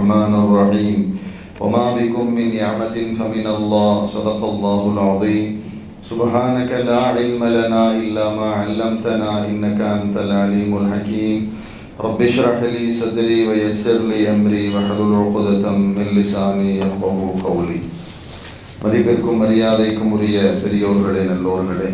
الرحمن الرحيم وما بكم من نعمة فمن الله صدق الله العظيم سبحانك لا علم لنا إلا ما علمتنا إنك أنت العليم الحكيم رب اشرح لي صدري ويسر لي أمري واحلل عقدة من لساني يفقهوا قولي மதிப்பிற்கும் மரியாதைக்கும் உரிய பெரியோர்களே நல்லோர்களே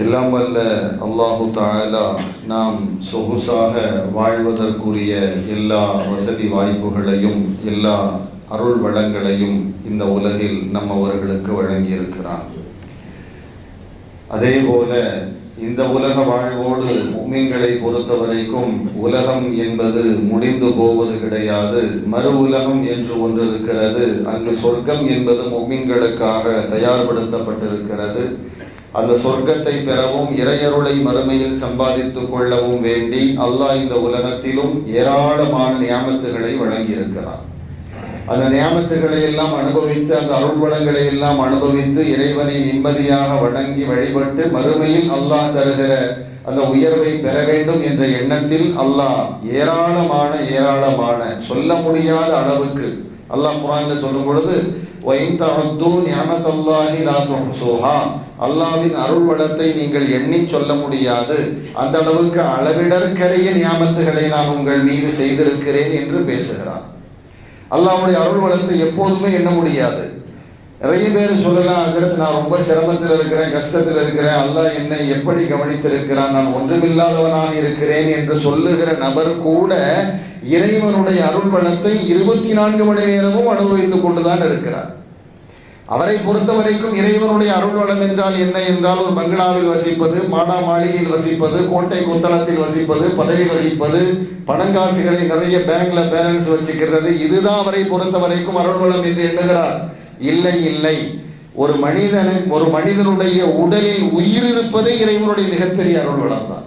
எல்லாம் வல்ல அல்லாஹு தாலா நாம் சொகுசாக வாழ்வதற்குரிய எல்லா வசதி வாய்ப்புகளையும் எல்லா அருள் வளங்களையும் இந்த உலகில் நம்மவர்களுக்கு வழங்கியிருக்கிறான். அதே போல இந்த உலக வாழ்வோடு மும்மின்களை பொறுத்தவரைக்கும் உலகம் என்பது முடிந்து போவது கிடையாது. மறு உலகம் என்று ஒன்று இருக்கிறது. அங்கு சொர்க்கம் என்பது உமிங்களுக்காக தயார்படுத்தப்பட்டிருக்கிறது. அந்த சொர்க்கத்தை பெறவும் இறையருளை மறுமையில் சம்பாதித்துக் கொள்ளவும் வேண்டி அல்லாஹ் இந்த உலகத்திலும் ஏராளமான நியாமத்துகளை வழங்கியிருக்கிறார் அந்த நியாமத்துகளை எல்லாம் அனுபவித்து அந்த அருள் வளங்களை எல்லாம் அனுபவித்து இறைவனை நிம்மதியாக வணங்கி வழிபட்டு மறுமையில் அல்லாஹ் தருகிற அந்த உயர்வை பெற வேண்டும் என்ற எண்ணத்தில் அல்லாஹ் ஏராளமான ஏராளமான சொல்ல முடியாத அளவுக்கு அல்லாஹ் குரான்ல சொல்லும் பொழுது அல்லாவின் அருள் வளத்தை நீங்கள் எண்ணி சொல்ல முடியாது. அந்த அளவுக்கு அளவிடற்கரிய நியாமத்துகளை நான் உங்கள் மீது செய்திருக்கிறேன் என்று பேசுகிறான் அல்லாவுடைய அருள் வளத்தை எப்போதுமே எண்ண முடியாது. நிறைய பேர் சொல்லலாம் அதற்கு நான் ரொம்ப சிரமத்தில் இருக்கிறேன் கஷ்டத்தில் இருக்கிறேன். அல்லாஹ் என்னை எப்படி கவனித்திருக்கிறான்? நான் ஒன்றுமில்லாதவனாக இருக்கிறேன் என்று சொல்லுகிற நபர் கூட இறைவனுடைய அருள் வளத்தை இருபத்தி நான்கு மணி நேரமும் அனுபவித்துக் கொண்டுதான் இருக்கிறார். அவரை பொறுத்த வரைக்கும் இறைவனுடைய அருள் வளம் என்றால் என்ன என்றால் ஒரு பங்களாவில் வசிப்பது மாடா மாளிகையில் வசிப்பது கோட்டை குத்தளத்தில் வசிப்பது பதவி வகிப்பது பணங்காசுகளை நிறைய பேங்க்ல பேலன்ஸ் வச்சுக்கிறது. இதுதான் அவரை பொறுத்த வரைக்கும் அருள் வளம் என்று எண்ணுகிறார். இல்லை இல்லை. ஒரு மனிதனை ஒரு மனிதனுடைய உடலில் உயிர் இருப்பதே இறைவனுடைய மிகப்பெரிய அருள் வளம் தான்.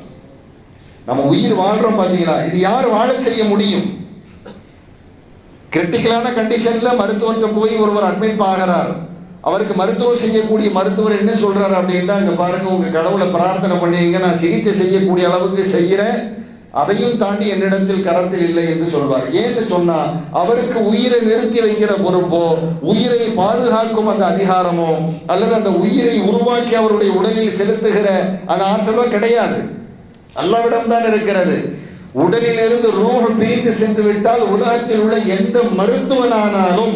நம்ம உயிர் வாழ்றோம் பார்த்தீங்களா? இது யார் வாழ செய்ய முடியும்? கிரிட்டிக்கலான கண்டிஷன்ல மருத்துவர்கிட்ட போய் ஒருவர் அட்மிட் ஆகிறார். அவருக்கு மருத்துவம் செய்யக்கூடிய மருத்துவர் என்ன சொல்றாரு அப்படின்னா இங்க பாருங்க உங்க கடவுளை பிரார்த்தனை பண்ணீங்க நான் சிகிச்சை செய்யக்கூடிய அளவுக்கு செய்கிறேன் அதையும் தாண்டி என்னிடத்தில் கரத்தில் இல்லை என்று சொல்வார். ஏன்னு சொன்னா அவருக்கு உயிரை நிறுத்தி வைக்கிற பொறுப்போ உயிரை பாதுகாக்கும் அந்த அதிகாரமோ அல்லது அந்த உயிரை உருவாக்கி அவருடைய உடலில் செலுத்துகிற அந்த ஆற்றலோ கிடையாது. அல்லாவிடம் தான் இருக்கிறது. உடலில் இருந்து ரூஹ் பிரிந்து சென்று விட்டால் உலகத்தில் உள்ள எந்த மருத்துவனானாலும்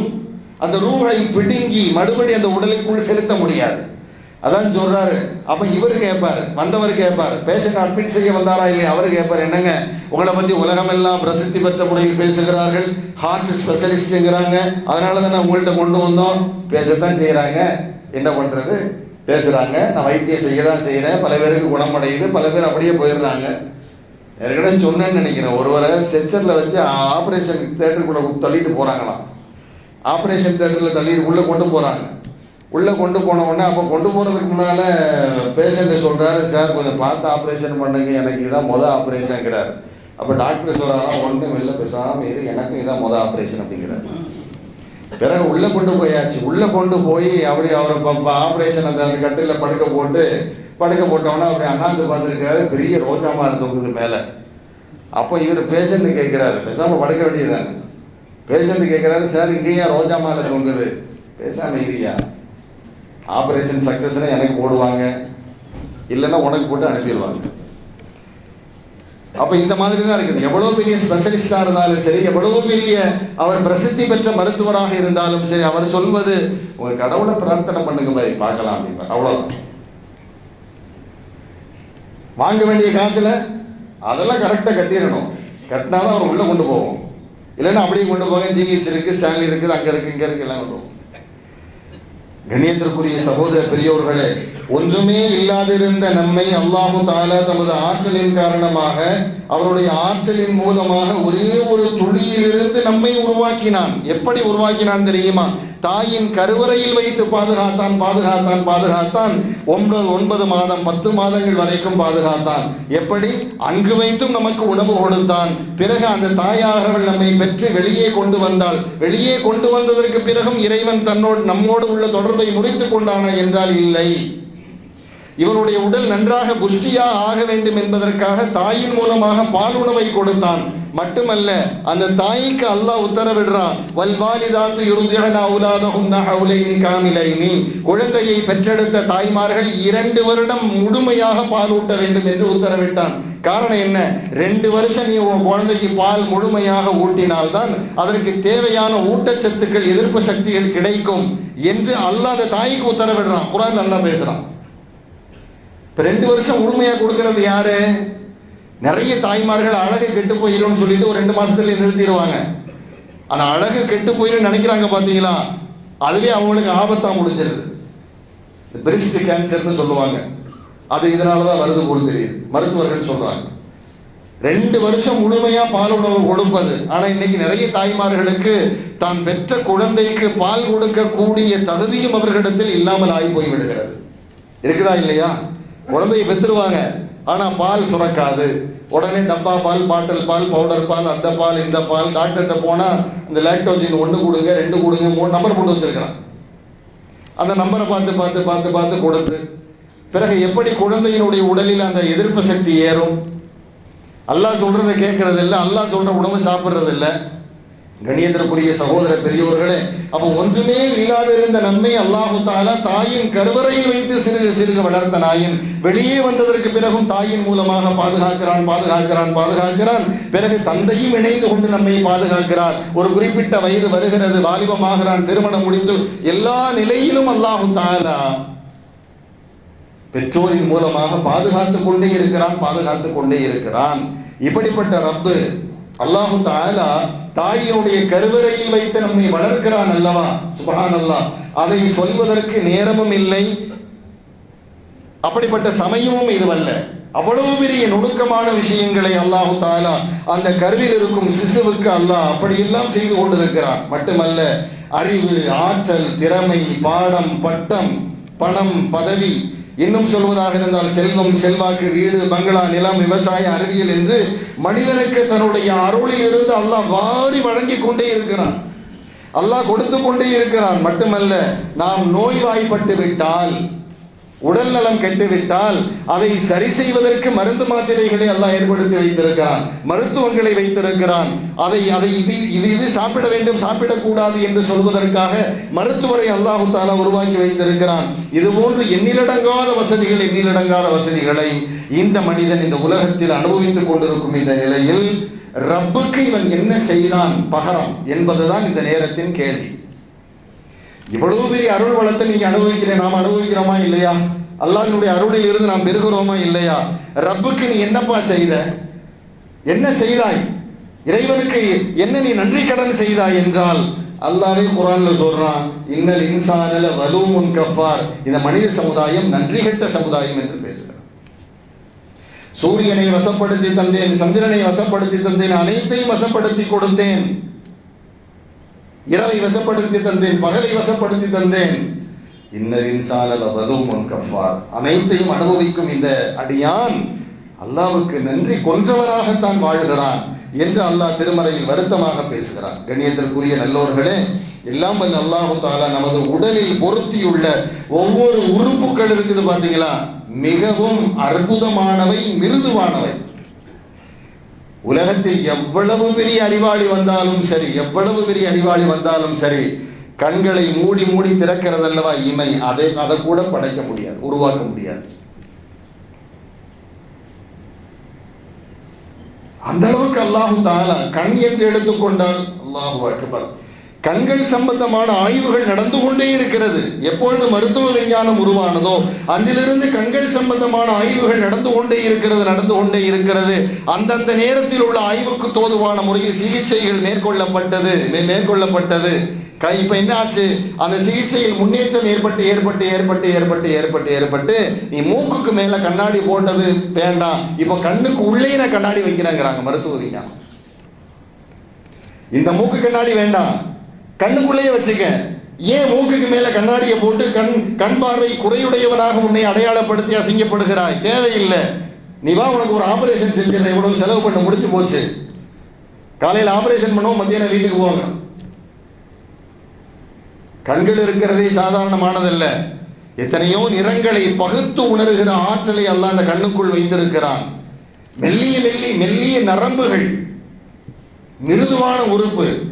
அந்த ரூஹை பிடுங்கி மறுபடி அந்த உடலுக்குள் செலுத்த முடியாது. அதான் சொல்றாரு. அப்ப இவர் கேட்பார் வந்தவர் கேட்பார் பேஷண்ட் அட்மிட் செய்ய வந்தாரா இல்லையா? அவர் கேட்பார் என்னங்க? உங்களை பத்தி உலகமெல்லாம் பிரசித்தி பெற்ற முறையில் பேசுகிறார்கள். ஹார்ட் ஸ்பெஷலிஸ்ட்ங்கிறாங்க அதனால தான் உங்கள்கிட்ட கொண்டு வந்தோம். பேசத்தான் செய்யறாங்க என்ன பண்றது? பேசுறாங்க. நான் வைத்தியம் செய்ய தான் செய்யறேன் பல பேருக்கு குணமடையுது. பல பேர் அப்படியே போயிடுறாங்க. ஏற்கனவே சொன்னேன்னு நினைக்கிறேன். ஒருவரை ஸ்ட்ரெச்சரில் வச்சு ஆப்ரேஷன் தேட்டருக்குள்ளே தள்ளிட்டு போகிறாங்களாம் ஆப்ரேஷன் தேட்டரில் தள்ளிட்டு உள்ளே கொண்டு போகிறாங்க உள்ளே கொண்டு போன உடனே அப்போ கொண்டு போகிறதுக்கு முன்னால் பேஷண்ட்டை சொல்கிறாரு சார் கொஞ்சம் பார்த்து ஆப்ரேஷன் பண்ணுங்க. எனக்கு இதான் மொதல் ஆப்ரேஷனுங்கிறார். அப்போ டாக்டர் சொல்கிறாரா ஒன்றும் இல்லை பேசாமல் இரு. எனக்கும் இதான் மொதல் ஆப்ரேஷன் அப்படிங்கிறார். பிறகு உள்ளே கொண்டு போயாச்சு. உள்ளே கொண்டு போய் அப்படி அவரை ஆப்ரேஷன் அந்த அந்த கட்டில் படுக்க போட்டு படுக்க போட்டோன்னா அப்படி அண்ணாந்து பார்த்துருக்காரு பெரிய ரோஜா மாலை மேலே. அப்போ இவர் பேஷண்ட்டு கேட்குறாரு பேசாமல் படுக்க வேண்டியதுதான். பேஷண்ட்டு கேட்குறாரு சார் இங்கேயா ரோஜா மாலை தொங்குது? பேசாமல் இல்லையா ஆப்ரேஷன் சக்ஸஸ்னா எனக்கு போடுவாங்க. இல்லைன்னா உனக்கு போட்டு அனுப்பிடுவாங்க. அப்போ இந்த மாதிரி தான் இருக்குது. எவ்வளோ பெரிய ஸ்பெஷலிஸ்டாக இருந்தாலும் சரி எவ்வளோ பெரிய அவர் பிரசித்தி பெற்ற மருத்துவராக இருந்தாலும் சரி அவர் சொல்வது ஒரு கடவுளை பிரார்த்தனை பண்ணுங்க மாதிரி பார்க்கலாம் அப்படின்னு. அவ்வளோதான் வாங்க வேண்டிய காசில் அதெல்லாம் கரெக்டாக கட்டிடணும். கட்டினாதான் அவர் உள்ள கொண்டு போவோம். இல்லைன்னா அப்படியே கொண்டு போங்க ஜிஹெச் இருக்கு ஸ்டான்லி இருக்குது அங்க இருக்கு இங்க இருக்குது எல்லாம் கொண்டு போவோம் கண்ணியத்திற்குரிய சகோதர பெரியோர்களே ஒன்றுமே இல்லாதிருந்த நம்மை அல்லாஹு தாலா தமது ஆற்றலின் காரணமாக அவருடைய ஆற்றலின் மூலமாக ஒரே ஒரு துளியிலிருந்து நம்மை உருவாக்கினான். எப்படி உருவாக்கினான் தெரியுமா? தாயின் கருவறையில் வைத்து பாதுகாத்தான் பாதுகாத்தான் பாதுகாத்தான். ஒன்பது ஒன்பது மாதம் பத்து மாதங்கள் வரைக்கும் பாதுகாத்தான். எப்படி? அங்கு வைத்தும் நமக்கு உணவு கொடுத்தான். பிறகு அந்த தாயாகவள் நம்மை பெற்று வெளியே கொண்டு வந்தாள். வெளியே கொண்டு வந்ததற்கு பிறகும் இறைவன் தன்னோடு நம்மோடு உள்ள தொடர்பை முறித்து கொண்டானா என்றால் இல்லை. இவனுடைய உடல் நன்றாக புஷ்டியாக ஆக வேண்டும் என்பதற்காக தாயின் மூலமாக பால் உணவை கொடுத்தான். மட்டுமல்ல அந்த தாய்க்கு அல்லாஹ் உத்தரவிடுறான் வல்வாலிதாத்து யுருதிஅன அவுலாதஹுன்ன ஹவுலைனி காமிலைனி. குழந்தையை பெற்றெடுத்த தாய்மார்கள் இரண்டு வருடம் முழுமையாக பால் ஊட்ட வேண்டும் என்று உத்தரவிட்டான். காரணம் என்ன? ரெண்டு வருஷம் நீ உன் குழந்தைக்கு பால் முழுமையாக ஊட்டினால்தான் அதற்கு தேவையான ஊட்டச்சத்துக்கள் எதிர்ப்பு சக்திகள் கிடைக்கும் என்று அல்லாஹ் அந்த தாய்க்கு உத்தரவிடுறான். குரான் நல்லா பேசுறான். இப்போ ரெண்டு வருஷம் முழுமையா கொடுக்கறது யாரு? நிறைய தாய்மார்கள் அழகு கெட்டு போயிடும்னு சொல்லிட்டு ஒரு ரெண்டு மாசத்துல நிறுத்திடுவாங்க. ஆனா அழகு கெட்டு போயிடும் நினைக்கிறாங்க பாத்தீங்களா? அதுவே அவங்களுக்கு ஆபத்தா முடிஞ்சிருது. பிரெஸ்ட் கேன்சர்னு சொல்லுவாங்க. அது இதனால தான் வருது போல் தெரியுது. மருத்துவர்கள் சொல்றாங்க. ரெண்டு வருஷம் முழுமையா பால் உணவு கொடுப்பது. ஆனா இன்னைக்கு நிறைய தாய்மார்களுக்கு தான் பெற்ற குழந்தைக்கு பால் கொடுக்கக்கூடிய தகுதியும் அவர்களிடத்தில் இல்லாமல் ஆகி போய் விடுகிறது. இருக்குதா இல்லையா? குழந்தைய பெற்றுருவாங்க. ஆனால் பால் சுரக்காது. உடனே டப்பா பால் பாட்டில் பால் பவுடர் பால் அந்த பால் இந்த பால் டாக்டர்கிட்ட போனால் இந்த லாக்டோஜின் ஒன்று கொடுங்க ரெண்டு கொடுங்க மூணு நம்பர் போட்டு வச்சுருக்கிறான். அந்த நம்பரை பார்த்து பார்த்து பார்த்து பார்த்து கொடுத்து பிறகு எப்படி குழந்தையினுடைய உடலில் அந்த எதிர்ப்பு சக்தி ஏறும்? அல்லாஹ் சொல்கிறத கேட்கறது இல்லை அல்லாஹ் சொல்கிற உணவு சாப்பிட்றது இல்லை கணியத்திற்குரிய சகோதர பெரியோர்களே அப்போ ஒன்றுமே இல்லாத இருந்த நன்மை அல்லாஹு தாலா தாயின் கருவறையில் வைத்து சிறுக சிறுக வளர்த்த நாயின் வெளியே வந்ததற்கு பிறகும் தாயின் மூலமாக பாதுகாக்கிறான் பாதுகாக்கிறான் பாதுகாக்கிறான். பிறகு தந்தையும் இணைந்து கொண்டு நம்மை பாதுகாக்கிறார். ஒரு குறிப்பிட்ட வயது வருகிறது வாலிபமாகிறான் திருமணம் முடித்து எல்லா நிலையிலும் அல்லாஹு தாலா பெற்றோரின் மூலமாக பாதுகாத்து கொண்டே இருக்கிறான் பாதுகாத்து கொண்டே இருக்கிறான். இப்படிப்பட்ட ரப்பு அல்லாஹு தாலா தாயினுடைய கருவறையில் வைத்து நம்மை வளர்க்கிறான் அல்லவா? சுபஹான் அல்லாஹ் அதை சொல்வதற்கு நேரமும் இல்லை. அப்படிப்பட்ட சமயமும் இதுவல்ல. அவ்வளவு பெரிய நுணுக்கமான விஷயங்களை அல்லாஹு தாலா அந்த கருவில் இருக்கும் சிசுவுக்கு அல்லாஹ் அப்படியெல்லாம் செய்து கொண்டிருக்கிறான். மட்டுமல்ல அறிவு ஆற்றல் திறமை பாடம் பட்டம் பணம் பதவி இன்னும் சொல்வதாக இருந்தால் செல்வம் செல்வாக்கு வீடு பங்களா நிலம் விவசாயம் அறிவியல் என்று மனிதனுக்கு தன்னுடைய அருளில் இருந்து அல்லாஹ் வாரி வழங்கி கொண்டே இருக்கிறான். அல்லாஹ் கொடுத்து கொண்டே இருக்கிறான். மட்டுமல்ல நாம் நோய்வாய்ப்பட்டு விட்டால் உடல் நலம் கெட்டுவிட்டால் அதை சரி செய்வதற்கு மருந்து மாத்திரைகளை எல்லாம் ஏற்படுத்தி வைத்திருக்கிறான். மருத்துவங்களை வைத்திருக்கிறான். அதை அதை இது இது இது சாப்பிட வேண்டும் சாப்பிடக்கூடாது என்று சொல்வதற்காக மருத்துவரை அல்லாஹு தாலா உருவாக்கி வைத்திருக்கிறான். இது போன்று எண்ணிலடங்காத வசதிகள் எண்ணிலடங்காத வசதிகளை இந்த மனிதன் இந்த உலகத்தில் அனுபவித்துக் கொண்டிருக்கும் இந்த நிலையில் ரப்புக்கு இவன் என்ன செய்தான்? பகரம் என்பதுதான் இந்த நேரத்தின் கேள்வி. இவ்வளவு பெரிய அருள் வளத்தை நீங்க அனுபவிக்கிறேன் நாம் அனுபவிக்கிறோமா இல்லையா? அல்லாஹினுடைய அருளில் இருந்து நாம் பெறுகிறோமா இல்லையா? ரப்புக்கு நீ என்னப்பா செய்த? என்ன செய்தாய்? இறைவனுக்கு என்ன நீ நன்றி கடன் செய்தாய் என்றால் அல்லாவே குரான்ல சொல்றான் இன்னல் இன்சானல வலூமுன் கஃபார். இந்த மனித சமுதாயம் நன்றி கெட்ட சமுதாயம் என்று பேசுகிறார். சூரியனை வசப்படுத்தி தந்தேன் சந்திரனை வசப்படுத்தி தந்தேன் அனைத்தையும் வசப்படுத்தி கொடுத்தேன். இரவை வசப்படுத்தி தந்தேன் பகலை வசப்படுத்தி தந்தேன். இன்னரின் சாலல வலூமுன் கஃபார். அனைத்தையும் அனுபவிக்கும் இந்த அடியான் அல்லாவுக்கு நன்றி கொஞ்சவனாகத்தான் வாழ்கிறான் என்று அல்லாஹ் திருமறையில் வருத்தமாக பேசுகிறான். கணியத்திற்குரிய நல்லோர்களே எல்லாம் வல்ல அல்லாஹு தாலா நமது உடலில் பொருத்தியுள்ள ஒவ்வொரு உறுப்புகள் இருக்குது பார்த்தீங்களா மிகவும் அற்புதமானவை மிருதுவானவை. உலகத்தில் எவ்வளவு பெரிய அறிவாளி வந்தாலும் சரி எவ்வளவு பெரிய அறிவாளி வந்தாலும் சரி கண்களை மூடி மூடி திறக்கிறதல்லவா இமை அதை அதை கூட படைக்க முடியாது உருவாக்க முடியாது. அந்த அளவுக்கு அல்லாஹு தாலா கண் என்று எடுத்துக்கொண்டால் அல்லாஹு அக்பர். கண்கள் சம்பந்தமான ஆய்வுகள் நடந்து கொண்டே இருக்கிறது. எப்பொழுது மருத்துவ விஞ்ஞானம் உருவானதோ அன்றிலிருந்து கண்கள் சம்பந்தமான ஆய்வுகள் நடந்து கொண்டே இருக்கிறது நடந்து கொண்டே இருக்கிறது. அந்தந்த நேரத்தில் உள்ள ஆய்வுக்கு தோதுவான முறையில் சிகிச்சைகள் மேற்கொள்ளப்பட்டது மே- மேற்கொள்ளப்பட்டது. க- இப்ப என்ன ஆச்சு? அந்த சிகிச்சையில் முன்னேற்றம் ஏற்பட்டு ஏற்பட்டு ஏற்பட்டு ஏற்பட்டு ஏற்பட்டு ஏற்பட்டு நீ மூக்குக்கு மேல கண்ணாடி போட்டது வேண்டாம். இப்போ கண்ணுக்கு உள்ளே நான் கண்ணாடி வைக்கிறாங்கிறாங்க மருத்துவ விஞ்ஞானம். இந்த மூக்கு கண்ணாடி வேண்டாம். கண்ணுக்குள்ளேயே வச்சுக்க. ஏன் மூக்குக்கு மேல கண்ணாடியை போட்டு கண் கண் பார்வை குறையுடையவனாக உன்னை அடையாளப்படுத்தி அசிங்கப்படுகிறாய்? தேவையில்லை. நீ வா உனக்கு ஒரு ஆபரேஷன் செஞ்சிடற இவ்வளவு செலவு பண்ண முடிஞ்சு போச்சு. காலையில் ஆபரேஷன் பண்ணுவோம் மத்தியானம் வீட்டுக்கு போவாங்க கண்கள் இருக்கிறதே சாதாரணமானதல்ல. எத்தனையோ நிறங்களை பகுத்து உணர்கிற ஆற்றலை அல்ல அந்த கண்ணுக்குள் வைத்திருக்கிறான். மெல்லிய மெல்லி மெல்லிய நரம்புகள். மிருதுவான உறுப்பு.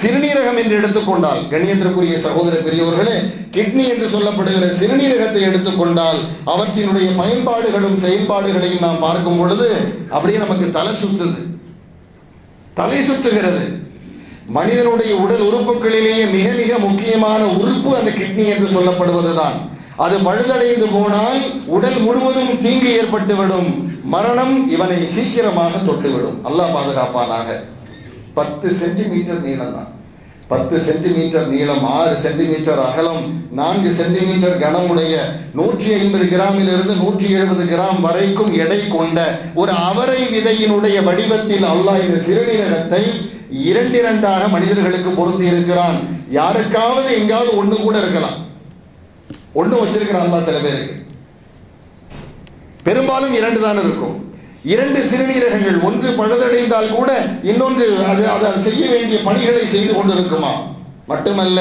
சிறுநீரகம் என்று எடுத்துக்கொண்டால் கணியத்திற்குரிய சகோதர பெரியவர்களே கிட்னி என்று சொல்லப்படுகிற சிறுநீரகத்தை எடுத்துக்கொண்டால் அவற்றினுடைய பயன்பாடுகளும் செயல்பாடுகளையும் நாம் பார்க்கும் பொழுது அப்படியே நமக்கு தலை சுத்துது. தலை சுத்துகிறது. மனிதனுடைய உடல் உறுப்புகளிலேயே மிக மிக முக்கியமான உறுப்பு அந்த கிட்னி என்று சொல்லப்படுவதுதான். அது பழுதடைந்து போனால் உடல் முழுவதும் தீங்கு ஏற்பட்டுவிடும். மரணம் இவனை சீக்கிரமாக தொட்டுவிடும். அல்லாஹ் பாதுகாப்பானாக. பத்து சென்டிமீட்டர் நீளம் தான் பத்து சென்டிமீட்டர் நீளம் ஆறு சென்டிமீட்டர் அகலம் நான்கு சென்டிமீட்டர் கனமுடைய நூற்றி ஐம்பது கிராமிலிருந்து நூற்றி எழுபது கிராம் வரைக்கும் எடை கொண்ட ஒரு அவரை விதையினுடைய வடிவத்தில் அல்லாஹ் இந்த சிறுநீரகத்தை இரண்டிரண்டாக மனிதர்களுக்கு பொருந்தி இருக்கிறான். யாருக்காவது எங்காவது ஒண்ணு கூட இருக்கலாம். ஒண்ணு வச்சிருக்கிறான் சில பேருக்கு. பெரும்பாலும் இரண்டு தான் இருக்கும். இரண்டு சிறுநீரகங்கள் ஒன்று பழுதடைந்தால் கூட இன்னொன்று அது அதை செய்ய வேண்டிய பணிகளை செய்து கொண்டிருக்குமா? மட்டுமல்ல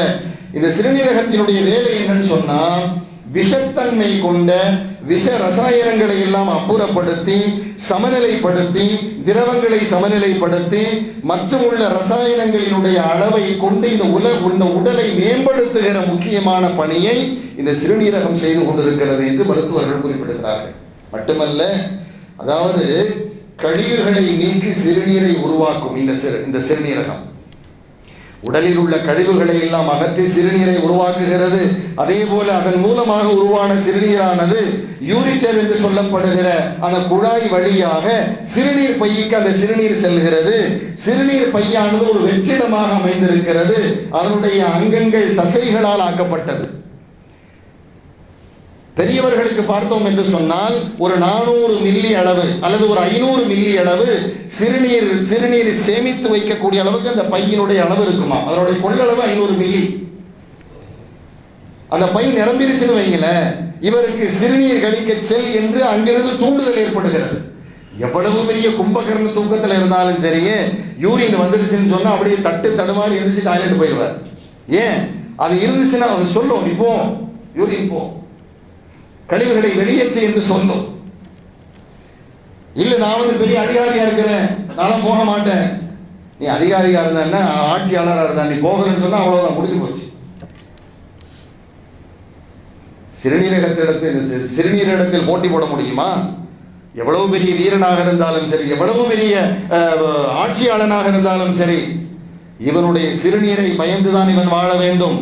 இந்த சிறுநீரகத்தினுடைய வேலை என்னன்னு சொன்னா விஷத்தன்மை கொண்ட விஷ ரசாயனங்களை எல்லாம் அப்புறப்படுத்தி சமநிலைப்படுத்தி திரவங்களை சமநிலைப்படுத்தி மற்றும் உள்ள ரசாயனங்களினுடைய அளவை கொண்டு இந்த உல இந்த உடலை மேம்படுத்துகிற முக்கியமான பணியை இந்த சிறுநீரகம் செய்து கொண்டிருக்கிறது என்று மருத்துவர்கள் குறிப்பிடுகிறார்கள். மட்டுமல்ல அதாவது கழிவுகளை நீக்கி சிறுநீரை உருவாக்கும் இந்த சிறு இந்த சிறுநீரகம். உடலில் உள்ள கழிவுகளை எல்லாம் அகற்றி சிறுநீரை உருவாக்குகிறது. அதே போல அதன் மூலமாக உருவான சிறுநீரானது யூரிட்டர் என்று சொல்லப்படுகிற அந்த குழாய் வழியாக சிறுநீர் பைக்கு அந்த சிறுநீர் செல்கிறது. சிறுநீர் பையானது ஒரு வெற்றிடமாக அமைந்திருக்கிறது. அதனுடைய அங்கங்கள் தசைகளால் ஆக்கப்பட்டது. பெரியவர்களுக்கு பார்த்தோம் என்று சொன்னால் ஒரு நானூறு மில்லி அளவு அல்லது ஒரு ஐநூறு மில்லி அளவு சிறுநீர் சிறுநீரை சேமித்து வைக்கக்கூடிய அளவுக்கு அந்த பையினுடைய அளவு இருக்குமா? அதனுடைய கொள்ளளவு ஐநூறு மில்லி. அந்த பை நிரம்பிருச்சுன்னு வைங்கள இவருக்கு சிறுநீர் கழிக்க செல் என்று அங்கிருந்து தூண்டுதல் ஏற்படுகிறது. எவ்வளவு பெரிய கும்பகர்ண தூக்கத்தில் இருந்தாலும் சரியே யூரின் வந்துருச்சுன்னு சொன்னா அப்படியே தட்டு தடுமாறி எழுந்துச்சு டாய்லெட் போயிடுவார். ஏன்? அது இருந்துச்சுன்னா அது சொல்லும் நீ போ யூரின் போ. கழிவுகளை வெளியேற்று என்று சொல்லும் இல்ல நான் வந்து பெரிய அதிகாரியா இருக்கிறேன். நானும் போக மாட்டேன். நீ அதிகாரியா இருந்தா ஆட்சியாளராக இருந்தா நீ போகலன்னு சொன்னா அவ்வளவுதான் முடிஞ்சு போச்சு. சிறுநீரகத்திடத்தில் சிறுநீரகத்தில் போட்டி போட முடியுமா? எவ்வளவு பெரிய வீரனாக இருந்தாலும் சரி எவ்வளவு பெரிய ஆட்சியாளனாக இருந்தாலும் சரி இவனுடைய சிறுநீரை பயந்துதான் இவன் வாழ வேண்டும்.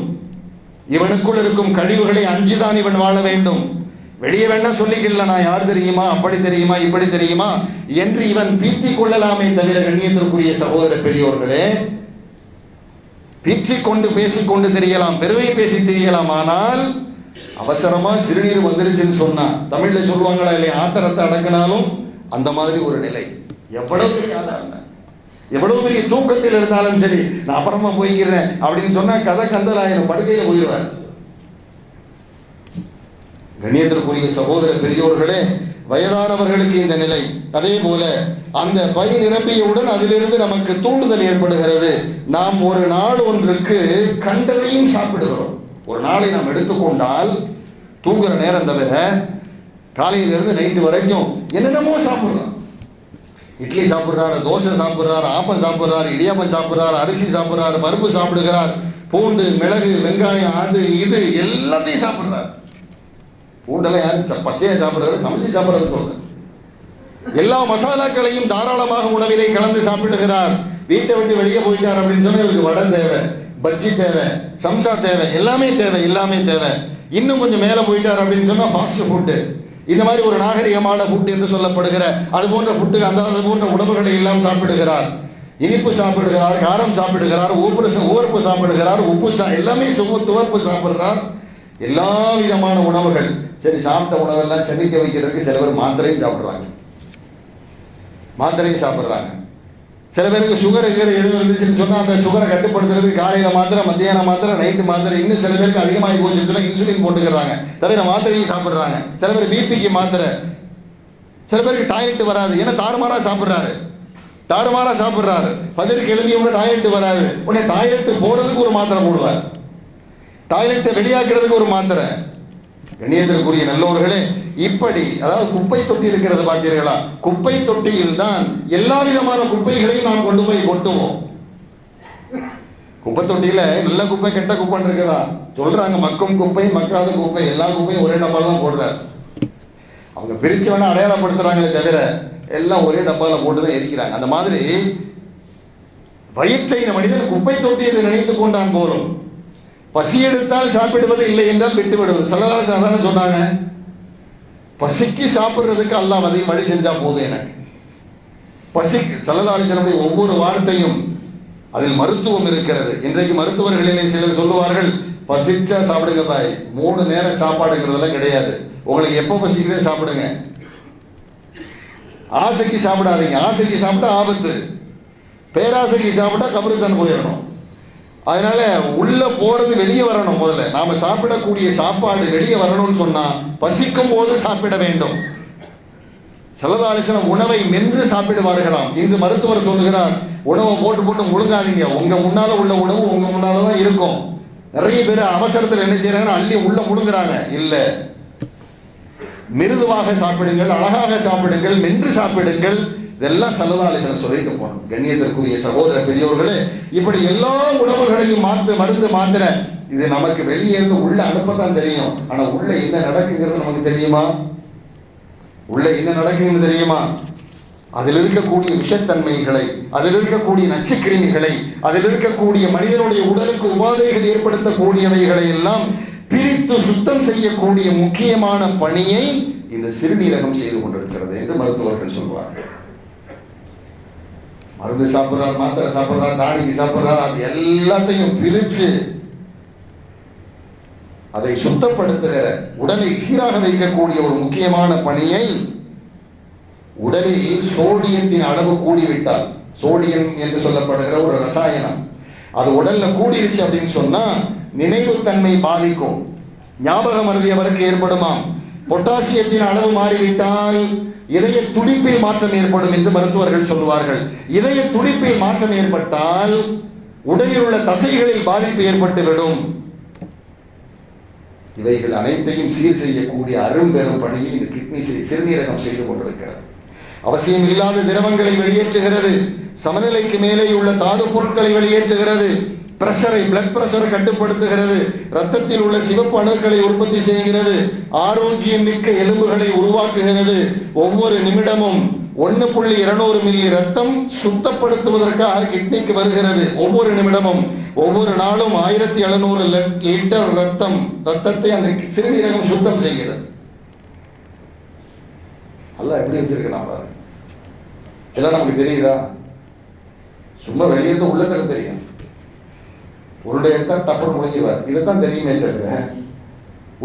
இவனுக்குள் இருக்கும் கழிவுகளை அஞ்சுதான் இவன் வாழ வேண்டும். வெளியே வேணா சொல்லிக்கல நான் யார் தெரியுமா? அப்படி தெரியுமா? இப்படி தெரியுமா? என்று இவன் பீத்திக் கொள்ளலாமே தவிர கண்ணியத்திற்குரிய சகோதர பெரியோர்களே பீற்றிக் கொண்டு பேசிக்கொண்டு தெரியலாம் பெருமை பேசி தெரியலாம். ஆனால் அவசரமா சிறுநீர் வந்துருச்சுன்னு சொன்னா தமிழ்ல சொல்லுவாங்களா இல்லையா? ஆத்திரத்தை அடக்கினாலும் அந்த மாதிரி ஒரு நிலை. எவ்வளவு பெரிய எவ்வளவு பெரிய தூக்கத்தில் இருந்தாலும் சரி நான் அப்புறமா போய்க்கிறேன் அப்படின்னு சொன்னா கதை கந்தலாயிரம் படுக்கையில போயிடுவார் கணியத்திற்குரிய சகோதர பெரியோர்களே வயதானவர்களுக்கு இந்த நிலை. அதே போல அந்த பை நிரம்பியவுடன் அதிலிருந்து நமக்கு தூண்டுதல் ஏற்படுகிறது. நாம் ஒரு நாள் ஒன்றுக்கு கண்டலையும் சாப்பிடுகிறோம். ஒரு நாளை நாம் எடுத்துக்கொண்டால் தூங்குற நேரம் தவிர காலையிலிருந்து நைட்டு வரைக்கும் என்னென்னமோ சாப்பிட்றோம் இட்லி சாப்பிட்றாரு தோசை சாப்பிட்றாரு ஆப்பம் சாப்பிட்றாரு இடியாப்பம் சாப்பிட்றாரு அரிசி சாப்பிட்றாரு பருப்பு சாப்பிடுகிறார் பூண்டு மிளகு வெங்காயம் அது இது எல்லாத்தையும் சாப்பிட்றாரு. பூண்டெல்லாம் யாரும் பச்சையாக பச்சையா சாப்பிடுறது சமைச்சு சாப்பிடுறது சொல்றேன். எல்லா மசாலாக்களையும் தாராளமாக உணவிலே கலந்து சாப்பிடுகிறார். வீட்டை விட்டு வெளியே போயிட்டார் அப்படின்னு சொன்னா இவருக்கு வடை தேவை பஜ்ஜி தேவை சம்சா தேவை எல்லாமே தேவை எல்லாமே தேவை. இன்னும் கொஞ்சம் மேலே போயிட்டார் அப்படின்னு சொன்னா ஃபாஸ்ட் ஃபுட்டு இந்த மாதிரி ஒரு நாகரிகமான ஃபுட் என்று சொல்லப்படுகிற அது போன்ற ஃபுட்டு அந்த அது போன்ற உணவுகளை எல்லாம் சாப்பிடுகிறார். இனிப்பு சாப்பிடுகிறார் காரம் சாப்பிடுகிறார் உப்பு உவர்ப்பு சாப்பிடுகிறார் உப்பு சா எல்லாமே சுவ துவர்ப்பு சாப்பிடுறார். எல்லா விதமான உணவுகள் சரி சாப்பிட்ட உணவெல்லாம் செமிக்க வைக்கிறதுக்கு சில பேர் மாத்திரையும் சாப்பிட்றாங்க. மாத்திரையும் சாப்பிட்றாங்க. சில பேருக்கு சுகர் இருக்கிற எதுவும் இருந்துச்சுன்னு சொன்னால் அந்த சுகரை கட்டுப்படுத்துறதுக்கு காலையில் மாத்திரை மத்தியானம் மாத்திரை நைட்டு மாத்திரை இன்னும் சில பேருக்கு அதிகமாகி போச்சுன்னு இன்சுலின் போட்டுக்கிறாங்க. தவிர மாத்திரையும் சாப்பிட்றாங்க. சில பேர் பிபிக்கு மாத்திரை. சில பேருக்கு டாய்லெட் வராது. ஏன்னா தாறுமாறாக சாப்பிட்றாரு. தாறுமாறாக சாப்பிட்றாரு. பதிலுக்கு எழுப்பி உடனே டாய்லெட் வராது. உடனே டாய்லெட் போகிறதுக்கு ஒரு மாத்திரை போடுவார். டாய்லெட்டை வெளியாக்குறதுக்கு ஒரு மாத்திரை. கணியத்திற்குரிய நல்லோர்களே இப்படி அதாவது குப்பை தொட்டி இருக்கிறது பார்த்தீர்களா குப்பை தொட்டியில் தான் எல்லா விதமான குப்பைகளையும் நாம் கொண்டு போய் கொட்டுவோம். குப்பை தொட்டியில நல்ல குப்பை கெட்ட குப்பைன்னு இருக்குதா? சொல்றாங்க மக்கும் குப்பை மக்காத குப்பை எல்லா குப்பையும் ஒரே டப்பால தான் போடுறாரு. அவங்க பிரிச்சு வேணா அடையாளப்படுத்துறாங்களே தவிர எல்லாம் ஒரே டப்பால போட்டு தான் எரிக்கிறாங்க. அந்த மாதிரி வயிற்றை மனிதன் குப்பை தொட்டியில் நினைத்து கொண்டான் போறோம் பசி எடுத்தால் சாப்பிடுவது இல்லை என்றால் விட்டு விடுவது சாதாரண சொன்னாங்க பசிக்கு சாப்பிட்றதுக்கு அல்லாஹ் அதையும் வழி செஞ்சா போதும் எனக்கு. பசிக்கு சல்லதாலிசனுடைய ஒவ்வொரு வார்த்தையும் அதில் மருத்துவம் இருக்கிறது. இன்றைக்கு மருத்துவர்களிலே சிலர் சொல்லுவார்கள் பசிச்சா சாப்பிடுங்க பாய் மூணு நேரம் சாப்பாடுங்கிறதெல்லாம் கிடையாது. உங்களுக்கு எப்போ பசிக்குதோ சாப்பிடுங்க. ஆசைக்கு சாப்பிடாதீங்க. ஆசைக்கு சாப்பிட்டா ஆபத்து. பேராசைக்கு சாப்பிட்டா கபரிஸ்தான் போயிடணும். அதனால உள்ள போறது வெளியே வரணும் முதல்ல. நாம சாப்பிடக்கூடிய சாப்பாடு வெளியே வரணும்னு சொன்னா பசிக்கும் போது சாப்பிட வேண்டும். சலதாலிசனம் உணவை மென்று சாப்பிடுவார்களாம். இங்கு மருத்துவர் சொல்லுகிறார் உணவை போட்டு போட்டு முழுங்காதீங்க. உங்க முன்னால உள்ள உணவு உங்க முன்னால தான் இருக்கும். நிறைய பேர் அவசரத்தில் என்ன செய்யறாங்கன்னா அள்ளி உள்ள முழுங்குறாங்க. இல்ல. மிருதுவாக சாப்பிடுங்கள் அழகாக சாப்பிடுங்கள் மென்று சாப்பிடுங்கள். இதெல்லாம் சல்லதாலிசனம் சொல்லிட்டு போனோம் கண்ணியத்திற்குரிய சகோதர பெரியோர்களே இப்படி எல்லா உணவுகளையும் மாத்து மருந்து மாத்திர இது நமக்கு வெளியே இருந்து உள்ள அனுப்பத்தான் தெரியும். ஆனா உள்ள என்ன நடக்குங்கிறது நமக்கு தெரியுமா? உள்ள என்ன நடக்குதுன்னு தெரியுமா? அதில் இருக்கக்கூடிய விஷத்தன்மைகளை அதில் இருக்கக்கூடிய நச்சுக்கிருமிகளை அதில் இருக்கக்கூடிய மனிதனுடைய உடலுக்கு உபாதைகள் ஏற்படுத்தக்கூடியவைகளை எல்லாம் பிரித்து சுத்தம் செய்யக்கூடிய முக்கியமான பணியை இந்த சிறுநீரகம் செய்து கொண்டிருக்கிறது என்று மருத்துவர்கள் சொல்வார்கள். மருந்து சாப்பிட்றாரு மாத்திரை சாப்பிட்றாரு டானிக்கு சாப்பிட்றாரு அது எல்லாத்தையும் பிரித்து அதை சுத்தப்படுத்துகிற உடலை சீராக வைக்கக்கூடிய ஒரு முக்கியமான பணியை உடலில் சோடியத்தின் அளவு கூடிவிட்டால் சோடியம் என்று சொல்லப்படுகிற ஒரு ரசாயனம். அது உடல்ல கூடிருச்சு அப்படின்னு சொன்னா நினைவுத்தன்மை பாதிக்கும். ஞாபக மருதி அவருக்கு ஏற்படுமாம். பொட்டாசியத்தின் அளவு மாறிவிட்டால் இதய துடிப்பில் மாற்றம் ஏற்படும் என்று மருத்துவர்கள் சொல்வார்கள் இதய துடிப்பில் மாற்றம் ஏற்பட்டால் உடலில் உள்ள தசைகளில் பாதிப்பு ஏற்பட்டுவிடும். இவைகள் அனைத்தையும் சீர் செய்யக்கூடிய அரும்பெரும் பணியை இந்த கிட்னி செய்- சிறுநீரகம் செய்து கொண்டிருக்கிறது. அவசியம் இல்லாத திரவங்களை வெளியேற்றுகிறது. சமநிலைக்கு மேலே உள்ள தாது பொருட்களை வெளியேற்றுகிறது. பிரஷரை பிளட் பிரஷரை கட்டுப்படுத்துகிறது. ரத்தத்தில் உள்ள சிவப்பு அணுக்களை உற்பத்தி செய்கிறது. ஆரோக்கியம் மிக்க எலும்புகளை உருவாக்குகிறது. ஒவ்வொரு நிமிடமும் ஒன்று புள்ளி இருநூறு மில்லி ரத்தம் சுத்தப்படுத்துவதற்காக கிட்னிக்கு வருகிறது. ஒவ்வொரு நிமிடமும் ஒவ்வொரு நாளும் ஆயிரத்தி எழுநூறு லிட்டர் ரத்தம் ரத்தத்தை அந்த சிறுநீரகம் சுத்தம் செய்கிறது. எல்லாம் எப்படி வச்சிருக்கலாம் பாருங்க. இதெல்லாம் நமக்கு தெரியுதா? சும்மா வெளியிருந்து உள்ளத்துல தெரியும். உருண்டை எடுத்தா டப்புனு இதை இதைத்தான் தெரியுமே தவிர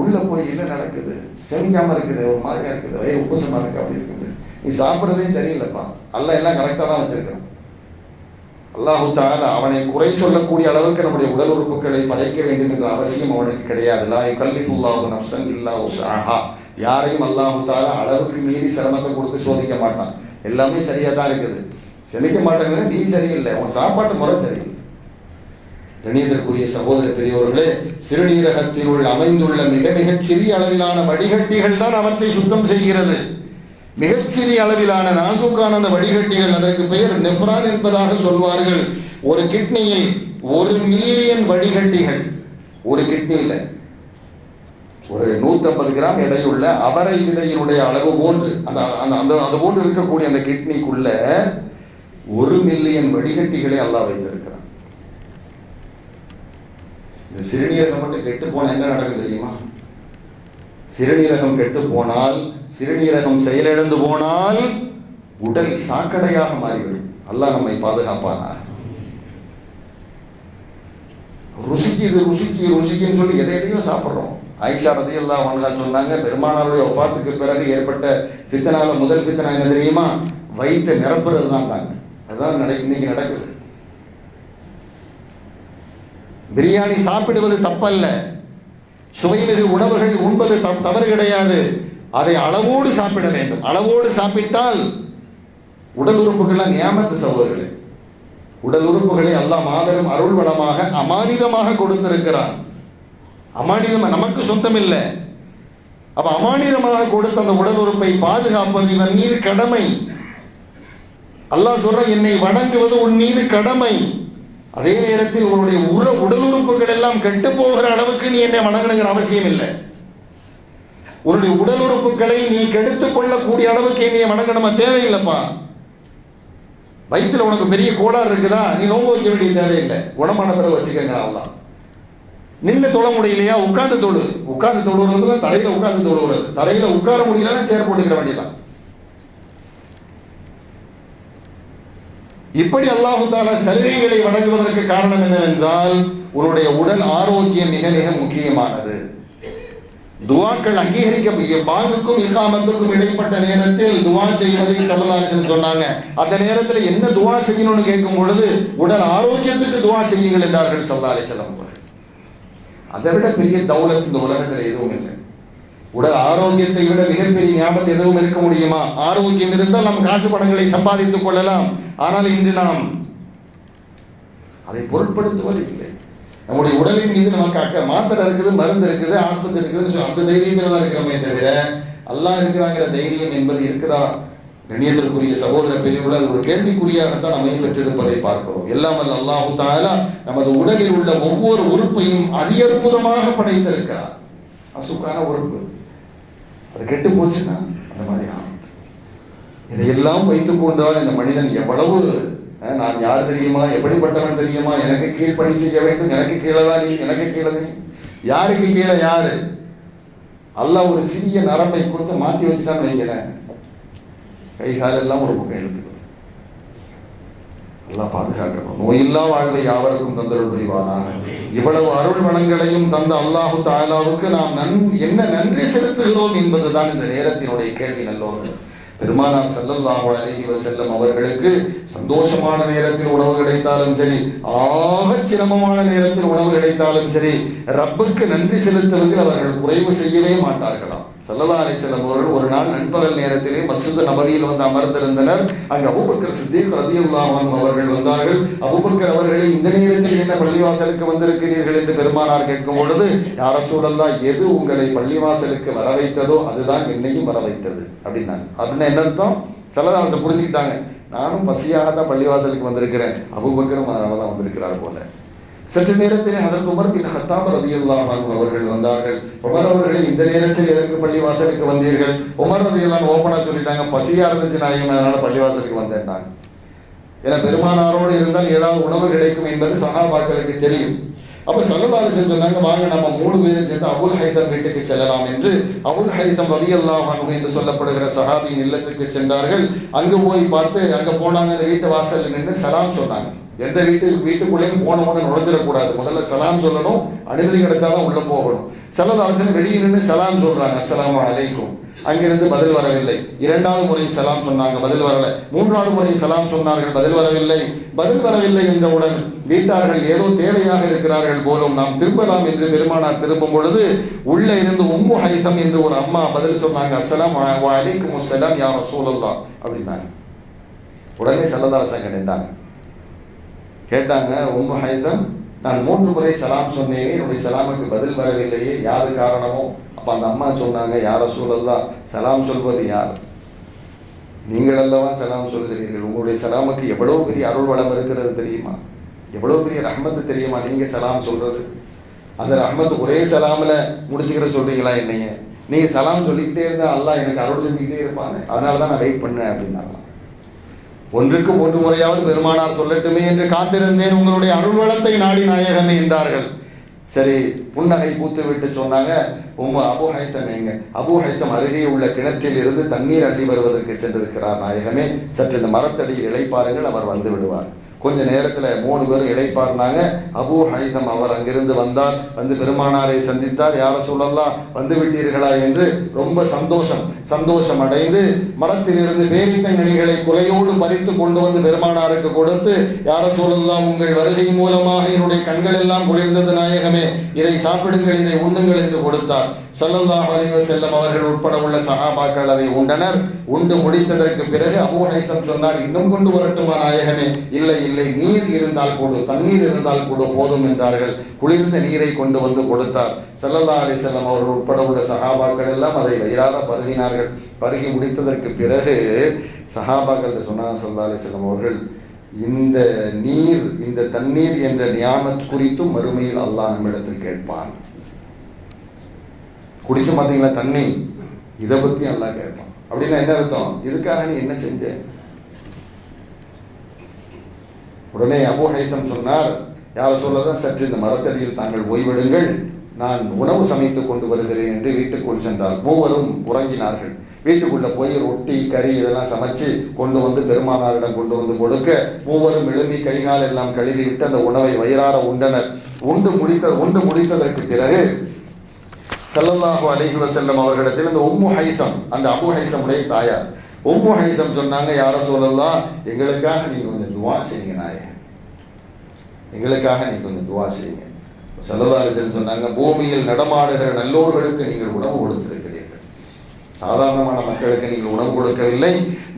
உள்ள போய் என்ன நடக்குது? செமிக்காமல் இருக்குது ஒரு மாதிரியாக இருக்குது. வயிறு உப்புசமா இருக்குது அப்படி இருக்குது. நீ சாப்பிட்றதே சரியில்லைப்பா. அல்ல எல்லாம் கரெக்டாக தான் வச்சிருக்கிறான். அல்லாஹு தாலா அவனை குறை சொல்லக்கூடிய அளவுக்கு நம்முடைய உடல் உறுப்புகளை படைக்க வேண்டும் என்ற அவசியம் அவனுக்கு கிடையாது. லா ஃபுல்லாகும் நப்சன் இல்லா உஷாஹா யாரையும் அல்லாஹு தாலா அளவுக்கு மீறி சிரமத்தை கொடுத்து சோதிக்க மாட்டான். எல்லாமே சரியாக தான் இருக்குது. செமிக்க மாட்டேங்கிற நீ சரியில்லை. உன் சாப்பாட்டு முறை சரியில்லை. கண்ணியத்திற்குரிய சகோதர பெரியவர்களே சிறுநீரகத்தினுள் அமைந்துள்ள மிக மிகச் சிறிய அளவிலான வடிகட்டிகள் தான் அவற்றை சுத்தம் செய்கிறது. மிகச்சிறிய அளவிலான நாசுக்கான அந்த வடிகட்டிகள் அதற்கு பெயர் நெஃப்ரான் என்பதாக சொல்வார்கள். ஒரு கிட்னியில் ஒரு மில்லியன் வடிகட்டிகள். ஒரு கிட்னியில். ஒரு 150 கிராம் எடையுள்ள அவரை விதையினுடைய அளவு போன்று அந்த அந்த அந்த அது போன்று இருக்கக்கூடிய அந்த கிட்னிக்குள்ள ஒரு மில்லியன் வடிகட்டிகளை அல்லாஹ் வைத்திருக்கிறார் இந்த சிறுநீரகம் மட்டும் கெட்டு போனால் என்ன நடக்கும் தெரியுமா? சிறுநீரகம் கெட்டு போனால் சிறுநீரகம் செயலிழந்து போனால் உடல் சாக்கடையாக மாறிவிடும். அல்லாஹ் நம்மை ருசிக்கு ருசிக்குது ருசிக்கு ருசிக்குன்னு சொல்லி எதை எதையும் சாப்பிட்றோம். ஐஷா ரதி அல்லா சொன்னாங்க பெருமானாருடைய ஒப்பாத்துக்கு பிறகு ஏற்பட்ட ஃபித்தனால முதல் ஃபித்தனா என்ன தெரியுமா? வயிற்றை நிரப்புறது தான் தாங்க. அதுதான் நடை இன்னைக்கு நடக்குது. பிரியாணி சாப்பிடுவது தப்பல்ல. சுவைமிகு உணவுகள் உண்பது தவறு கிடையாது. அதை அளவோடு சாப்பிட வேண்டும். அளவோடு சாப்பிட்டால் உடல் உறுப்புகள்லாம் நியாமத்து சகோதரர்களே. உடல் உறுப்புகளை எல்லா மாபெரும் அருள் வளமாக அமானிதமாக கொடுத்திருக்கிறான். அமானிதம் நமக்கு சொந்தம் இல்லை அப்ப அமானிதமாக கொடுத்த அந்த உடல் உறுப்பை பாதுகாப்பது இவன் மீது கடமை. அல்லாஹ் சொல்ற என்னை வணங்குவது உன் மீது கடமை. அதே நேரத்தில் உன்னுடைய உர உடல் உறுப்புகள் எல்லாம் கெட்டு போகிற அளவுக்கு நீ என்னை வணங்கணுங்கிற அவசியம் இல்லை. உன்னுடைய உடல் உறுப்புகளை நீ கெடுத்து கொள்ளக்கூடிய அளவுக்கு என்னைய வணங்கணுமா தேவையில்லைப்பா. வயிற்றுல உனக்கு பெரிய கோளாறு இருக்குதா? நீ நோம்பு வைக்க வேண்டிய தேவையில்லை. குணமான பிறகு வச்சுக்கங்க அவ்வளோ நின்று தொழ முடியலையா? உட்கார்ந்து தொழு. உட்கார்ந்து தொழுறது தலையில உட்கார்ந்து தொழுகிறது தலையில உட்கார முடியலன்னா சேர் போட்டுக்கிற வேண்டியதான் இப்படி அல்லாஹுத்தால சலுகைகளை வழங்குவதற்கு காரணம் என்னவென்றால் உன்னுடைய உடல் ஆரோக்கியம் மிக மிக முக்கியமானது. துவாக்கள் அங்கீகரிக்க பாங்குக்கும் இஸ்லாமத்துக்கும் இடைப்பட்ட நேரத்தில் துவா செய்வதை சல்லல்லாஹு சொன்னாங்க. அந்த நேரத்தில் என்ன துவா செய்யணும்னு கேட்கும் பொழுது உடல் ஆரோக்கியத்துக்கு துவா செய்யுங்கள் என்றார்கள் சல்லா செல்லம் அதை விட பெரிய தௌலத் இந்த உலகத்தில் எதுவும் இல்லை. உடல் ஆரோக்கியத்தை விட மிகப்பெரிய ஞாபகத்தை எதுவும் இருக்க முடியுமா? ஆரோக்கியம் இருந்தால் நம் காசு பணங்களை சம்பாதித்துக் கொள்ளலாம். ஆனால் இன்று நாம் அதை பொருட்படுத்துவது இல்லை நம்முடைய உடலின் மீது நமக்கு அக்க மாத்திரை இருக்குது மருந்து இருக்குது ஆஸ்பத்திரி இருக்குதுன்னு அந்த தைரியத்தில் தான் இருக்கிறோமே தவிர அல்லா இருக்கிறாங்கிற தைரியம் என்பது இருக்குதா? கண்ணியத்திற்குரிய சகோதர பிரிவுல அது ஒரு கேள்விக்குறியாகத்தான் அமைய பெற்றிருப்பதை பார்க்கிறோம். எல்லாம் அல்ல அல்லாஹு தாலா நமது உடலில் உள்ள ஒவ்வொரு உறுப்பையும் அதி அற்புதமாக படைத்திருக்கிறார். அசுக்கான உறுப்பு. அது கெட்டு போச்சுன்னா அந்த மாதிரி ஆகும். இதையெல்லாம் வைத்துக் கொண்டால் இந்த மனிதன் எவ்வளவு நான் யார் தெரியுமா? எப்படிப்பட்டவன் தெரியுமா? எனக்கு கீழ்ப்பணி செய்ய வேண்டும். எனக்கு கீழே தான் நீ எனக்கு கீழே நீ. யாருக்கு கீழே யாரு? அல்ல ஒரு சிறிய நரம்பை கொடுத்து மாற்றி வச்சுட்டான்னு வைங்களேன். கை காலெல்லாம் ஒரு பக்கம் இழுத்துக்கும். எல்லாம் பாதுகாக்கணும் நோயில்லா வாழ்வை யாவருக்கும் தந்தருள் புரிவானாக. இவ்வளவு அருள் வளங்களையும் தந்த அல்லாஹு தாலாவுக்கு நாம் நன் என்ன நன்றி செலுத்துகிறோம் என்பதுதான் இந்த நேரத்தினுடைய கேள்வி நல்லோர்கள். பெருமானார் செல்லல்லாஹு அலைஹி வசல்லம் அவர்களுக்கு சந்தோஷமான நேரத்தில் உணவு கிடைத்தாலும் சரி ஆகச் சிரமமான நேரத்தில் உணவு கிடைத்தாலும் சரி ரப்புக்கு நன்றி செலுத்துவதில் அவர்கள் குறைவு செய்யவே மாட்டார்களாம். ஸல்லல்லாஹு அலைஹி அவர்கள் ஒரு நாள் நண்பகல் நேரத்திலே மஸ்ஜித் நபவியில் வந்து அமர்ந்திருந்தனர். அங்கு அபுபக்கர் சித்திக் ரலியல்லாஹு அவர்கள் வந்தார்கள். அபுபக்கர் அவர்களை இந்த நேரத்தில் என்ன பள்ளிவாசலுக்கு வந்திருக்கிறீர்கள் என்று பெருமானார் கேட்கும் பொழுது யார சூழல்லா எது உங்களை பள்ளிவாசலுக்கு வர வைத்ததோ அதுதான் என்னையும் வர வைத்தது அப்படின்னாங்க. அப்படின்னு என்ன அர்த்தம்? சல்லதாசை புரிஞ்சுக்கிட்டாங்க. நானும் பசியாக தான் பள்ளிவாசலுக்கு வந்திருக்கிறேன். அபுபக்கரும் அதனால தான் வந்திருக்கிறார் போல. சற்று நேரத்தில் அதற்கு உமர் பின் ஹத்தாப் ரதியல்லாஹு அன்ஹு அவர்கள் வந்தார்கள். உமர் அவர்களே இந்த நேரத்தில் எதற்கு பள்ளி வாசலுக்கு வந்தீர்கள்? உமர் ரதியல்லாஹு ஓப்பனா சொல்லிட்டாங்க பசியா இருந்துச்சு நான் அதனால பள்ளி வாசலுக்கு ஏன்னா பெருமானாரோடு இருந்தால் ஏதாவது உணவு கிடைக்கும் என்பது சகாபாக்களுக்கு தெரியும். அப்ப சல்லல்லாஹு சொன்னாங்க வாங்க நம்ம மூணு பேரும் சேர்ந்து அபுல் ஹைதம் வீட்டுக்கு செல்லலாம் என்று. அபுல் ஹைதம் ரவி அல்லாஹ் என்று சொல்லப்படுகிற சஹாபியின் இல்லத்துக்கு சென்றார்கள். அங்கு போய் பார்த்து அங்க போனாங்க அந்த வீட்டு வாசல்ல நின்று சலாம் சொன்னாங்க. எந்த வீட்டு வீட்டுக்குள்ளேயும் போன உடனே நுழைஞ்சிடக்கூடாது. முதல்ல சலாம் சொல்லணும். அனுமதி கிடைச்சாதான் உள்ள போகணும். சல்லல்லாஹு வெளியே நின்று சலாம் சொல்றாங்க. அஸ்லாம் அலைக்கும். அங்கிருந்து பதில் வரவில்லை. இரண்டாவது முறை சலாம் சொன்னாங்க பதில் வரல. மூன்றாவது முறை சலாம் சொன்னார்கள் பதில் வரவில்லை. பதில் வரவில்லை என்றவுடன் வீட்டார்கள் ஏதோ தேவையாக இருக்கிறார்கள் போலும் நாம் திரும்பலாம் என்று பெருமானார் திரும்பும் பொழுது உள்ளே இருந்து உம்மு ஹைதம் என்று ஒரு அம்மா பதில் சொன்னாங்க. அஸ்லாம் அலைக்கும் சலாம் யார் சூழல்லா அப்படின்னாங்க. உடனே சல்லதாசன் நின்றாங்க கேட்டாங்க உம்மு ஹைதம் நான் மூன்று முறை சலாம் சொன்னேன் என்னுடைய சலாமுக்கு பதில் வரவில்லையே யாரு காரணமோ? அப்போ அந்த அம்மா சொன்னாங்க யார சூழல்லா சலாம் சொல்வது யார்? நீங்கள் அல்லவா சலாம் சொல்கிறீர்கள்? உங்களுடைய சலாமுக்கு எவ்வளோ பெரிய அருள் வளம் இருக்கிறது தெரியுமா? எவ்வளோ பெரிய ரஹ்மத்து தெரியுமா நீங்கள் சலாம் சொல்கிறது அந்த ரஹ்மத்து ஒரே சலாமில் முடிச்சுக்கிற சொல்கிறீங்களா என்னைய? நீங்கள் சலாம் சொல்லிக்கிட்டே இருந்தால் அல்லா எனக்கு அருள் செஞ்சுக்கிட்டே இருப்பாங்க அதனால தான் நான் வெயிட் பண்ணேன் அப்படின்னாங்க ஒன்றுக்கு ஒன்று முறையாவது பெருமானார் சொல்லட்டுமே என்று காத்திருந்தேன். உங்களுடைய அருள்வளத்தை நாடி நாயகமே என்றார்கள். சரி புன்னகை பூத்து விட்டு சொன்னாங்க உம்ம அபு ஹைத்தம் எங்க? அபு ஹைத்தம் அருகே உள்ள கிணற்றில் இருந்து தண்ணீர் அள்ளி வருவதற்கு சென்றிருக்கிறார் நாயகமே. சற்று இந்த மரத்தடியில் இழைப்பாருங்கள் அவர் வந்து விடுவார். கொஞ்ச நேரத்தில் மூணு பேரும் இடைப்பாருனாங்க அபு ஹைதம் அவர் அங்கிருந்து வந்தார். வந்து பெருமானாரை சந்தித்தார். யார சொல்லலாம் வந்து விட்டீர்களா? என்று ரொம்ப சந்தோஷம் சந்தோஷம் அடைந்து மரத்திலிருந்து பேரித்தங்கனிகளை குறையோடு பறித்து கொண்டு வந்து பெருமானாருக்கு கொடுத்து யார சொல்லலாம் உங்கள் வருகை மூலமாக என்னுடைய கண்கள் எல்லாம் குளிர்ந்தது நாயகமே. இதை சாப்பிடுங்கள் இதை உண்ணுங்கள் என்று கொடுத்தார். சல்லல்லாஹ் அலைஹி செல்லம் அவர்கள் உட்பட உள்ள சகாபாக்கள் அதை உண்டனர். உண்டு முடித்ததற்கு பிறகு அபூ ஹைசம் சொன்னார் இன்னும் கொண்டு வரட்டுமா நாயகனே? இல்லை இல்லை நீர் இருந்தால் கொடு தண்ணீர் இருந்தால் கொடு போதும் என்றார்கள். குளிர்ந்த நீரை கொண்டு வந்து கொடுத்தார். சல்லல்லா அலி செல்லம் அவர்கள் உட்பட உள்ள சகாபாக்கள் எல்லாம் அதை வயிறார பருகினார்கள். பருகி முடித்ததற்கு பிறகு சகாபாக்கள் சொன்னாங்க சல்லா அலி செல்லம் அவர்கள் இந்த நீர் இந்த தண்ணீர் என்ற நியாமத் குறித்தும் மறுமையில் அல்லாஹ் நம்மிடத்தில் கேட்பான். குடிச்சு பார்த்தீங்களா தண்ணி? இதை பத்தி நல்லா கேட்பான் அப்படின்னா என்ன அர்த்தம்? இதுக்காக நீ என்ன செஞ்ச? உடனே அபு ஹைசம் சொன்னார் யார் சொல்லதான் சற்று இந்த மரத்தடியில் தாங்கள் ஓய்வெடுங்கள் நான் உணவு சமைத்து கொண்டு வருகிறேன் என்று வீட்டுக்குள் சென்றார். மூவரும் உறங்கினார்கள். வீட்டுக்குள்ள போய் ரொட்டி கறி இதெல்லாம் சமைச்சு கொண்டு வந்து பெருமானாரிடம் கொண்டு வந்து கொடுக்க மூவரும் எழும்பி கைகால் எல்லாம் கழுவி விட்டு அந்த உணவை வயிறார உண்டனர். உண்டு முடித்த உண்டு முடித்ததற்கு பிறகு ஸல்லல்லாஹு அலைஹி செல்லம் அவர்களிடத்தில் இந்த உம்மு ஹைசம் அந்த அபு ஹைசமுடைய தாயார். உம்மு ஹைசம் சொன்னாங்க யார சொல்லலாம் எங்களுக்காக நீங்க கொஞ்சம் துவா செய்யுங்க நாயகன் எங்களுக்காக நீங்க கொஞ்சம் துவா செய்யுங்க. ஸல்லல்லாஹு அலைஹி சொன்னாங்க பூமியில் நடமாடுகிற நல்லோர்களுக்கு நீங்கள் உணவு கொடுத்துருக்கிறீங்க சாதாரணமான மக்களுக்கு நீங்கள் உணவு கொடுக்கவில்லை.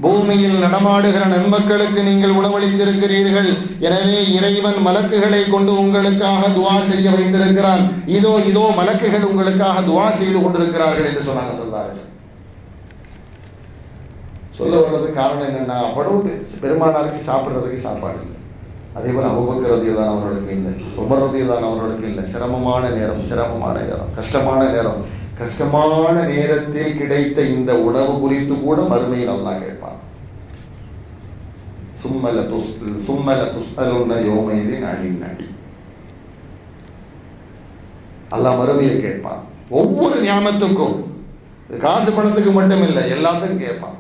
பூமியில் நடமாடுகிற நன்மக்களுக்கு நீங்கள் உணவளித்திருக்கிறீர்கள். எனவே இறைவன் மலக்குகளை கொண்டு உங்களுக்காக துவா செய்ய வைத்திருக்கிறான். இதோ இதோ மலக்குகள் உங்களுக்காக துவா செய்து கொண்டிருக்கிறார்கள் என்று சொன்னாங்க சொல்லாரசன் சொல்ல வர்றது காரணம் என்னன்னா அவ்வளவு பெருமானாருக்கு சாப்பிட்றதுக்கு சாப்பாடு இல்லை. அதே போல் அபுபக்கர் ரதியதான் அவர்களுக்கு இல்லை உமர் ரதியதான் அவர்களுக்கு இல்லை. சிரமமான நேரம் சிரமமான நேரம் கஷ்டமான நேரம். கஷ்டமான நேரத்தில் கிடைத்த இந்த உணவு குறித்து கூட மறுமையில் அல்லாஹ் கேட்பான். சும்மல துஸ் சும்மல துஸ்அலுன்ன யோமைதின் நடி அடி. அல்லாஹ் மறுமையில் கேட்பான். ஒவ்வொரு ஞாபகத்துக்கும் காசு பணத்துக்கு மட்டும் இல்லை எல்லாத்துக்கும் கேட்பான்.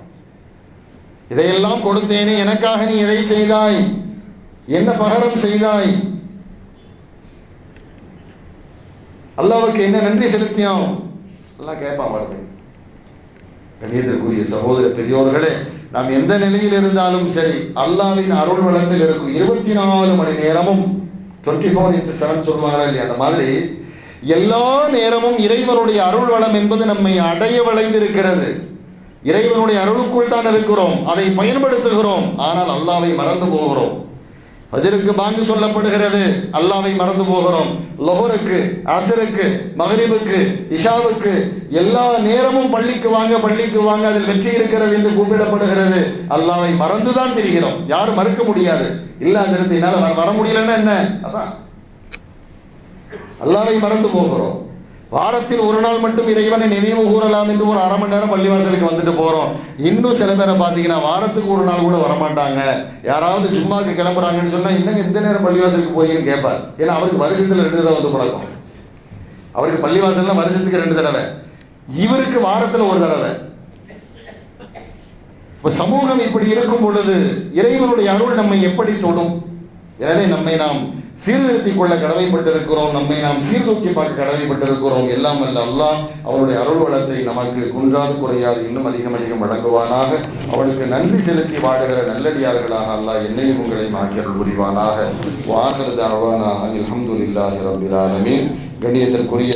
இதையெல்லாம் கொடுத்தேனே எனக்காக நீ எதை செய்தாய்? என்ன பகரம் செய்தாய்? அல்லாவுக்கு என்ன நன்றி செலுத்தியான் எல்லாம் கேட்பான் மறுபடியும் கணியத்திற்குரிய சகோதர பெரியோர்களே நாம் எந்த நிலையில் இருந்தாலும் சரி அல்லாவின் அருள் வளத்தில் இருக்கும் இருபத்தி நாலு மணி நேரமும் டுவெண்ட்டி ஃபோர் இன்ட்டு செவன் சொல்லுவாங்களா இல்லையா? அந்த மாதிரி எல்லா நேரமும் இறைவனுடைய அருள் வளம் என்பது நம்மை அடைய வளைந்திருக்கிறது. இறைவனுடைய அருளுக்குள் தான் இருக்கிறோம் அதை பயன்படுத்துகிறோம் ஆனால் அல்லாவை மறந்து போகிறோம். ஃபஜருக்கு பாங்கு சொல்லப்படுகிறது. அல்லாவை மறந்து போகிறோம். லொஹருக்கு அசருக்கு மகரிபுக்கு இஷாவுக்கு எல்லா நேரமும் பள்ளிக்கு வாங்க பள்ளிக்கு வாங்க அதில் வெற்றி இருக்கிறது என்று கூப்பிடப்படுகிறது. அல்லாவை மறந்துதான் தெரிகிறோம். யாரும் மறுக்க முடியாது. இல்லாத என்னால் என்னால வர- வர முடியலன்னா என்ன? அதான் அல்லாவை மறந்து போகிறோம். வாரத்தில் ஒரு நாள் மட்டும் இறைவனை நினைவு கூறலாம் என்று ஒரு அரை மணி நேரம் பள்ளிவாசலுக்கு வந்துட்டு போறோம். இன்னும் சில பேரை பார்த்தீங்கன்னா வாரத்துக்கு ஒரு நாள் கூட வரமாட்டாங்க. யாராவது சும்மாக்கு கிளம்புறாங்கன்னு சொன்னா இன்னும் எந்த நேரம் பள்ளிவாசலுக்கு போயின்னு கேட்பார். ஏன்னா அவருக்கு வருஷத்துல ரெண்டு தடவை வந்து பழக்கம். அவருக்கு பள்ளிவாசல்ல வருஷத்துக்கு ரெண்டு தடவை. இவருக்கு வாரத்துல ஒரு தடவை. இப்ப சமூகம் இப்படி இருக்கும் பொழுது இறைவனுடைய அருள் நம்மை எப்படி தொடும்? எனவே நம்மை நாம் சீர்திருத்திக் கொள்ள கடமைப்பட்டிருக்கிறோம். நம்மை நாம் சீர்தூக்கி பார்க்க கடமைப்பட்டிருக்கிறோம். எல்லாம் அல்ல அல்லாஹ் அவருடைய அருள் வளத்தை நமக்கு குன்றாது குறையாது இன்னும் அதிகம் அதிகம் வழங்குவானாக. அவனுக்கு நன்றி செலுத்தி வாடுகிற நல்லடியார்களாக அல்லா என்னையும் உங்களையும் ஆக்கியல் புரிவானாக. வாசல் தாழ்வானா அல்ஹம்துலில்லாஹி ரப்பில் ஆலமீன். கண்ணியத்திற்குரிய